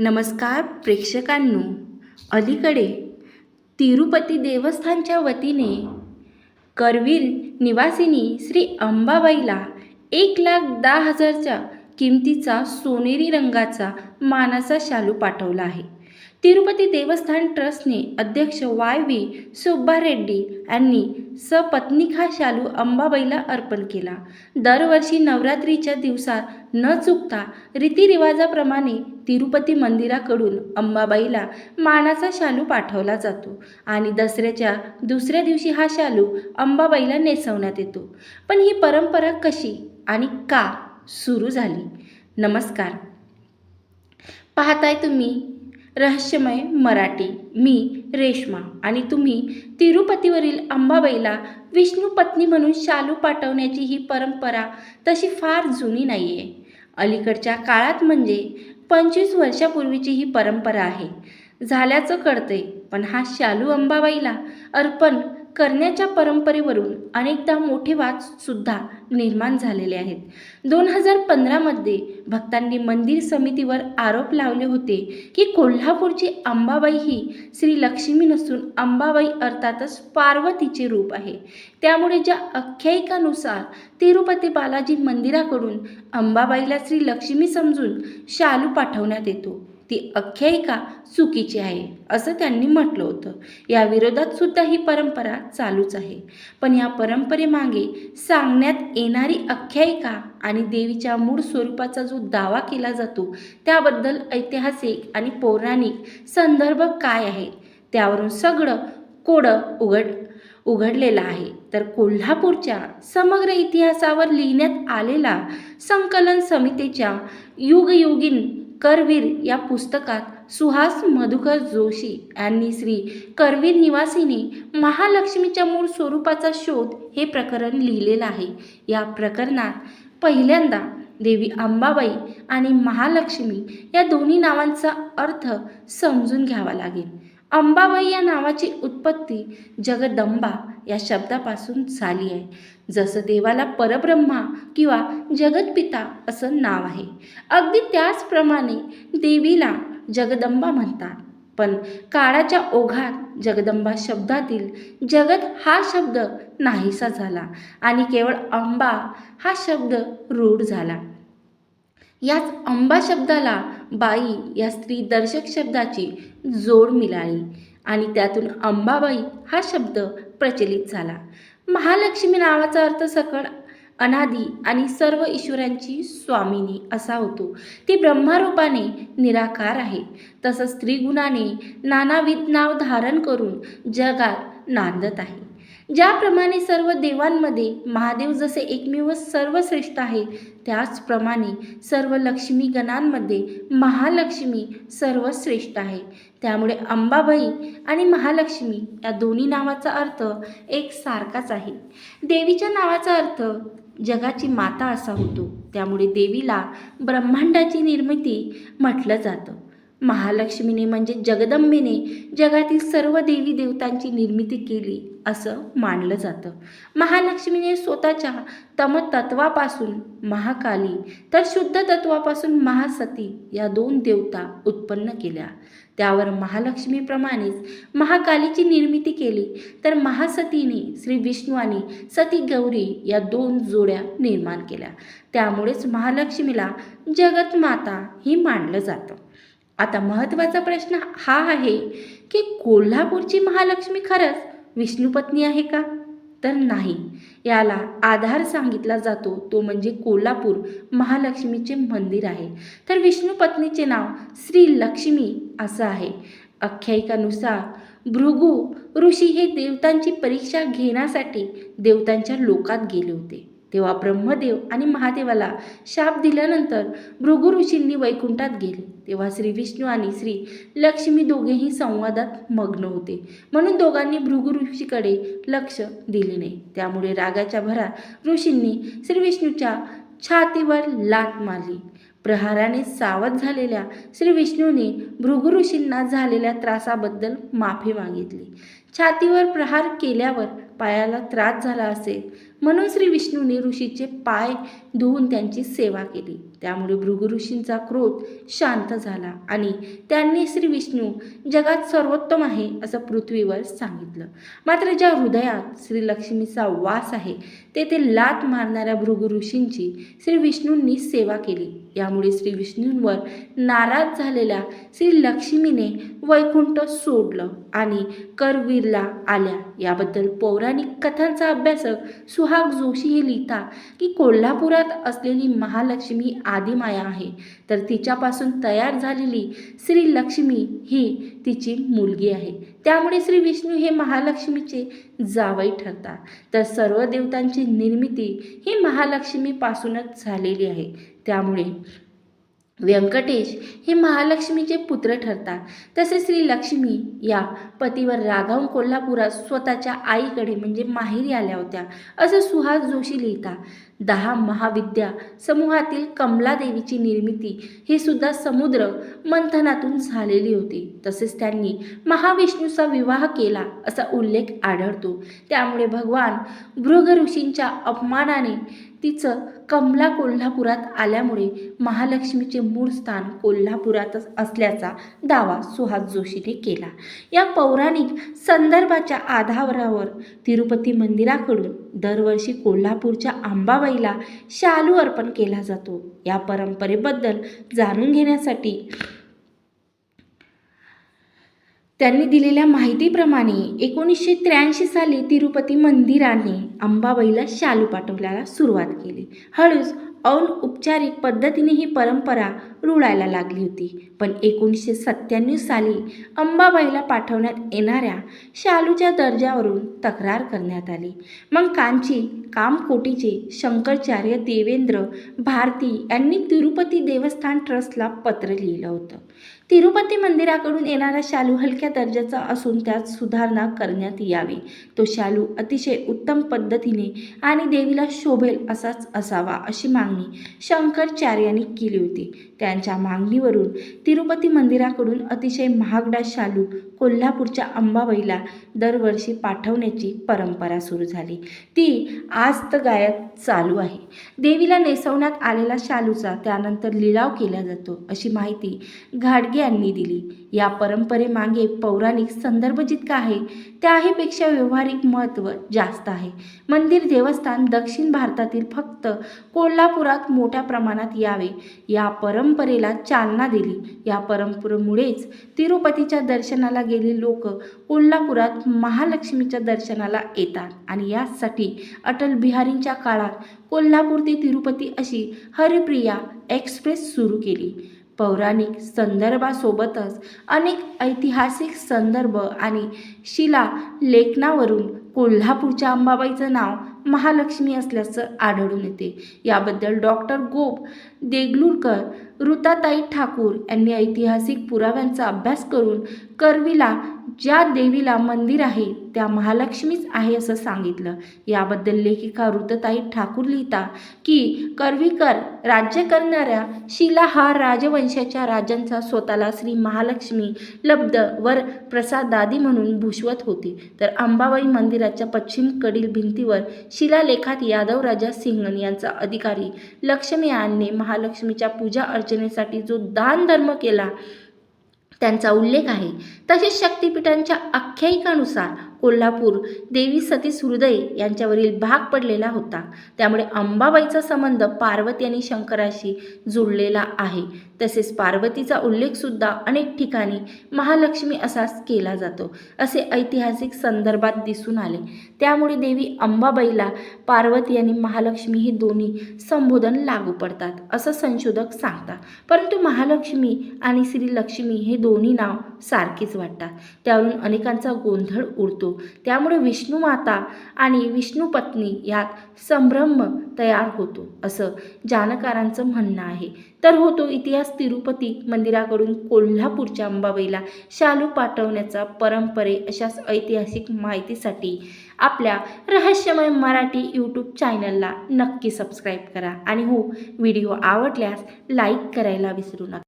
नमस्कार प्रेक्षकांनो. अलीकडे तिरुपती देवस्थानच्या वतीने करवीर निवासिनी श्री अंबाबाईला एक लाख दहा हजारच्या किमतीचा सोनेरी रंगाचा मानाचा शालू पाठवला आहे. तिरुपती देवस्थान ट्रस्टने अध्यक्ष वाय व्ही सुब्बारेड्डी यांनी सपत्नीक हा शालू अंबाबाईला अर्पण केला. दरवर्षी नवरात्रीच्या दिवसात न चुकता रीतिरिवाजाप्रमाणे तिरुपती मंदिराकडून अंबाबाईला मानाचा शालू पाठवला जातो आणि दसऱ्याच्या दुसऱ्या दिवशी हा शालू अंबाबाईला नेसवण्यात येतो. पण ही परंपरा कशी आणि का सुरू झाली? नमस्कार. पाहताय तुम्ही रहस्यमय मराठी. मी रेश्मा आणि तुम्ही तिरुपतीवरील अंबाबाईला विष्णू पत्नी म्हणून शालू पाठवण्याची ही परंपरा तशी फार जुनी नाही आहे अलीकडच्या काळात म्हणजे पंचवीस वर्षापूर्वीची ही परंपरा आहे. झाल्याचं कळतंय पण हा शालू अंबाबाईला अर्पण करण्याच्या परंपरेवरून अनेकदा मोठे वादसुद्धा निर्माण झालेले आहेत. दोन हजार पंधरामध्ये भक्तांनी मंदिर समितीवर आरोप लावले होते की कोल्हापूरची अंबाबाई ही श्री लक्ष्मी नसून अंबाबाई अर्थातच पार्वतीचे रूप आहे. त्यामुळे ज्या आख्यायिकानुसार तिरुपती बालाजी मंदिराकडून अंबाबाईला श्री लक्ष्मी समजून शालू पाठवण्यात येतो. ती आख्यायिका चुकीची आहे असं त्यांनी म्हटलं होतं. या विरोधात सुद्धा ही परंपरा चालूच आहे. पण या परंपरेमागे सांगण्यात येणारी आख्यायिका आणि देवीच्या मूळ स्वरूपाचा जो दावा केला जातो त्याबद्दल ऐतिहासिक आणि पौराणिक संदर्भ काय आहे त्यावरून सगळं कोडं उघड उघडलेलं आहे. तर कोल्हापूरच्या समग्र इतिहासावर लिहिण्यात आलेला संकलन समितीच्या युगयुगीन करवीर या पुस्तकात सुहास मधुकर जोशी यांनी श्री करवीर निवासिनी महालक्ष्मीच्या मूळ स्वरूपाचा शोध हे प्रकरण लिहिलेलं आहे. या प्रकरणात पहिल्यांदा देवी अंबाबाई आणि महालक्ष्मी या दोन्ही नावांचा अर्थ समजून घ्यावा लागेल. अंबाबाई या नावाची उत्पत्ती जगदंबा या शब्दापासून झाली आहे. जसं देवाला परब्रह्मा किंवा जगतपिता असं नाव आहे. अगदी त्याचप्रमाणे देवीला जगदंबा म्हणतात. पण काळाच्या ओघात जगदंबा शब्दातील जगत हा शब्द नाहीसा झाला आणि केवळ अंबा हा शब्द रूढ झाला. याच अंबा शब्दाला बाई या स्त्री दर्शक शब्दाची जोड मिळाली आणि त्यातून अंबाबाई हा शब्द प्रचलित झाला. महालक्ष्मी नावाचा अर्थ सकळ अनादी आणि सर्व ईश्वरांची स्वामिनी असा होतो. ती ब्रह्मारूपाने निराकार आहे. तसंच स्त्रीगुणाने नानाविध नाव धारण करून जगात नांदत आहे. ज्याप्रमाणे सर्व देवांमध्ये महादेव जसे एकमेव सर्वश्रेष्ठ आहे त्याचप्रमाणे सर्व लक्ष्मी गणांमध्ये महालक्ष्मी सर्वश्रेष्ठ आहे. त्यामुळे अंबाबाई आणि महालक्ष्मी या दोन्ही नावाचा अर्थ एक सारखाच आहे. देवीच्या नावाचा अर्थ जगाची माता असा होतो. त्यामुळे देवीला ब्रह्मांडाची निर्मिती म्हटलं जातं. महालक्ष्मीने म्हणजे जगदंबेने जगातील सर्व देवी देवतांची निर्मिती केली असं मानलं जातं. महालक्ष्मीने स्वतःच्या तमतत्वापासून महाकाली तर शुद्ध तत्वापासून महासती या दोन देवता उत्पन्न केल्या. त्यावर महालक्ष्मीप्रमाणेच महाकालीची निर्मिती केली तर महासतीने श्री विष्णू आणि सती गौरी या दोन जोड्या निर्माण केल्या. त्यामुळेच महालक्ष्मीला जगतमाता ही मानलं जातं. आता महत्त्वाचा प्रश्न हा आहे की कोल्हापूरची महालक्ष्मी खरंच विष्णुपत्नी आहे का? तर नाही. याला आधार सांगितला जातो तो म्हणजे कोल्हापूर महालक्ष्मीचे मंदिर आहे. तर विष्णुपत्नीचे नाव श्री लक्ष्मी असं आहे. आख्यायिकानुसार भृगू ऋषी हे देवतांची परीक्षा घेण्यासाठी देवतांच्या लोकात गेले होते. तेव्हा ब्रह्मदेव आणि महादेवाला शाप दिल्यानंतर भृगु ऋषींनी वैकुंठात गेले. तेव्हा श्री विष्णू आणि श्री लक्ष्मी दोघेही संवादात मग्न होते. म्हणून दोघांनी भृगु ऋषीकडे लक्ष दिले नाही. त्यामुळे रागाच्या भरात ऋषींनी श्री विष्णूच्या छातीवर लाट मारली. प्रहाराने सावध झालेल्या श्री विष्णूने भृगु ऋषींना झालेल्या त्रासाबद्दल माफी मागितली. छातीवर प्रहार केल्यावर पायाला त्रास झाला असेल. म्हणून श्री विष्णूने ऋषीचे पाय धुवून त्यांची सेवा केली. त्यामुळे भृगु ऋषींचा क्रोध शांत झाला आणि त्यांनी श्री विष्णू जगात सर्वोत्तम आहे असं पृथ्वीवर सांगितलं. मात्र ज्या हृदयात श्री लक्ष्मीचा वास आहे तेथे लात मारणाऱ्या भृगु ऋषींची श्री विष्णूंनी सेवा केली. यामुळे श्री विष्णूंवर नाराज झालेल्या श्री लक्ष्मीने वैकुंठ सोडलं आणि करवीरला आल्या. याबद्दल पौराणिक कथांचा अभ्यासक सुहाग जोशी हे लिहिता की कोल्हापुरात असलेली महालक्ष्मी आदिमाया आहे. तर तिच्यापासून तयार झालेली श्री लक्ष्मी ही तिची मुलगी आहे. त्यामुळे श्री विष्णू हे महालक्ष्मीचे जावई ठरतात. तर सर्व देवतांची निर्मिती ही महालक्ष्मीपासूनच झालेली आहे. त्यामुळे व्यंकटेश हे महालक्ष्मीचे पुत्र ठरतात. तसेच श्री लक्ष्मी या पतीवर रागावून कोल्हापुरात स्वतःच्या आईकडे म्हणजे माहेरी आल्या होत्या असं सुहास जोशी लिहितात. दहा महाविद्या समूहातील कमलादेवीची निर्मिती ही सुद्धा समुद्र मंथनातून झालेली होती. तसेच त्यांनी महाविष्णूचा विवाह केला असा उल्लेख आढळतो. त्यामुळे भगवान भृग ऋषींच्या अपमानाने तिचं कमला कोल्हापुरात आल्यामुळे महालक्ष्मीचे मूळ स्थान कोल्हापुरातच असल्याचा दावा सुहास जोशीने केला. या पौराणिक संदर्भाच्या आधारावर तिरुपती मंदिराकडून दरवर्षी कोल्हापूरच्या अंबाबाईला शालू अर्पण केला जातो. या परंपरेबद्दल जाणून घेण्यासाठी त्यांनी दिलेल्या माहितीप्रमाणे एकोणीसशे त्र्याऐंशी साली तिरुपती मंदिराने अंबाबाईला शालू पाठवल्याला सुरुवात केली. हळूच अनौपचारिक पद्धतीने ही परंपरा रुळायला लागली होती. पण एकोणीसशे सत्त्याण्णव साली अंबाबाईला पाठवण्यात येणाऱ्या शालूच्या दर्जावरून तक्रार करण्यात आली. मग कांची कामकोटीचे शंकराचार्य देवेंद्र भारती यांनी तिरुपती देवस्थान ट्रस्टला पत्र लिहिलं होतं. तिरुपती मंदिराकडून येणारा शालू हलक्या दर्जाचा असून त्यात सुधारणा करण्यात यावी. तो शालू अतिशय उत्तम पद्धतीने आणि देवीला शोभेल असाच असावा अशी मागणी शंकराचार्यांनी केली होती. त्यांच्या मागणीवरून तिरुपती मंदिराकडून अतिशय महागडा शालू कोल्हापूरच्या अंबाबाईला दरवर्षी पाठवण्याची परंपरा सुरू झाली. ती आज तर गायत चालू आहे. देवीला नेसवण्यात आलेला शालूचा त्यानंतर लिलाव केला जातो अशी माहिती घाडगे यांनी दिली. या परंपरेमागे पौराणिक संदर्भ जितका आहे त्याहीपेक्षा व्यावहारिक महत्त्व जास्त आहे. मंदिर देवस्थान दक्षिण भारतातील फक्त कोल्हापुरात मोठ्या प्रमाणात यावे या परंपरेला चालना दिली. या परंपरेमुळेच तिरुपतीच्या दर्शनाला गेले लोक कोल्हापुरात महालक्ष्मीच्या दर्शनाला येतात आणि यासाठी अटल बिहारींच्या काळात कोल्हापूर ते तिरुपती अशी हरिप्रिया एक्सप्रेस सुरू केली. पौराणिक संदर्भासोबतच अनेक ऐतिहासिक संदर्भ आणि शिला लेखनावरून कोल्हापूरच्या अंबाबाईचं नाव महालक्ष्मी असल्याचं आढळून येते. याबद्दल डॉक्टर गोप देगलूरकर ऋताताई ठाकूर यांनी ऐतिहासिक पुराव्यांचा अभ्यास करून करवीला ज्या देवीला मंदिर आहे त्या महालक्ष्मीच आहे असं सांगितलं. याबद्दल लेखिका ऋतताई ठाकूर लिहिता की करवीकर राज्य करणाऱ्या शिला हा राजवंशाच्या राजांचा स्वतःला श्री महालक्ष्मी लब्ध वर प्रसादादी म्हणून भूषवत होती. तर अंबाबाई मंदिराच्या पश्चिमकडील भिंतीवर शिलालेखात यादव राजा सिंहन यांचा अधिकारी लक्ष्मी यांनी महालक्ष्मीच्या पूजा अर्चनेसाठी जो दान धर्म केला त्यांचा उल्लेख आहे. तसेच शक्तिपीठांच्या आख्यायिकानुसार कोल्हापूर देवी सतीश हृदय यांच्यावरील भाग पडलेला होता. त्यामुळे अंबाबाईचा संबंध पार्वती आणि शंकराशी जुळलेला आहे. तसेच पार्वतीचा उल्लेखसुद्धा अनेक ठिकाणी महालक्ष्मी असाच केला जातो असे ऐतिहासिक संदर्भात दिसून आले. त्यामुळे देवी अंबाबाईला पार्वती आणि महालक्ष्मी हे दोन्ही संबोधन लागू पडतात असं संशोधक सांगतात. परंतु महालक्ष्मी आणि श्रीलक्ष्मी हे दोन्ही नाव सारखीच वाटतात. त्यावरून अनेकांचा गोंधळ उडतो. त्यामुळे विष्णू माता आणि विष्णू पत्नी यात संभ्रम तयार होतो असं जानकारांचं म्हणणं आहे. तर होतो इतिहास तिरुपती मंदिराकडून कोल्हापूरच्या अंबाबाईला शालू पाठवण्याचा परंपरे अशाच ऐतिहासिक माहितीसाठी आपल्या रहस्यमय मराठी यूट्यूब चॅनलला नक्की सबस्क्राईब करा. आणि हो व्हिडिओ आवडल्यास लाईक करायला विसरू नका.